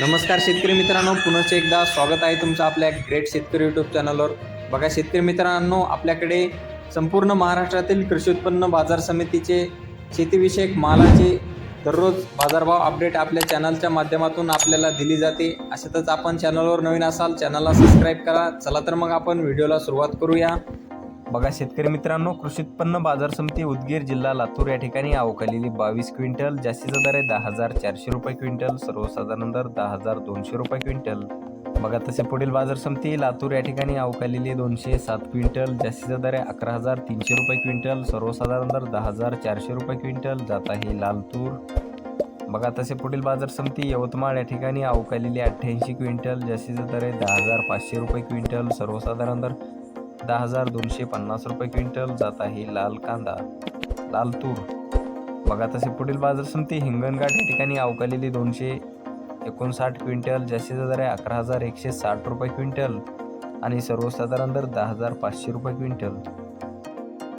नमस्कार शेतकरी मित्रांनो पुनश्च एकदा स्वागत आहे तुमचं आपल्या ग्रेट शेतकरी यूट्यूब चॅनलवर बघा शेतकरी मित्रांनो आपल्याकडे संपूर्ण महाराष्ट्रातील कृषी उत्पन्न बाजार समितीचे शेतीविषयक मालाचे दररोज बाजारभाव अपडेट आपल्या चॅनलच्या माध्यमातून आपल्याला दिली जाते. अशातच आपण चॅनलवर नवीन असाल चॅनलला सबस्क्राईब करा. चला तर मग आपण व्हिडिओला सुरुवात करूया. बघा शेतकरी मित्रांनो कृषी उत्पन्न बाजार समिती उदगीर जिल्हा लातूर या ठिकाणी अवकालेली बावीस क्विंटल जास्तीचा दर आहे दहा हजार चारशे रुपये क्विंटल सर्वसाधारण दर दहा हजार दोनशे रुपये क्विंटल. बघा तसे पुढील बाजार समिती लातूर या ठिकाणी अवकालेली दोनशे सात क्विंटल जास्तीचा दर आहे अकरा हजार तीनशे रुपये क्विंटल सर्वसाधारण दर दहा हजार चारशे रुपये क्विंटल जात आहे लालतूर. बघा तसे पुढील बाजार समिती यवतमाळ या ठिकाणी अवकालेली अठ्ठ्याऐंशी क्विंटल जास्तीचा दर आहे दहा हजार पाचशे रुपये क्विंटल सर्वसाधारण दर दहा हजार दोनशे पन्नास रुपये क्विंटल जात आहे लाल कांदा लाल तूर. बघा तसे पुढील बाजार समिती हिंगणघाट या ठिकाणी अवकालेली दोनशे एकोणसाठ क्विंटल जास्तीचा दर आहे अकरा हजार एकशे साठ रुपये क्विंटल आणि सर्वसाधारण दर दहा हजार पाचशे रुपये क्विंटल.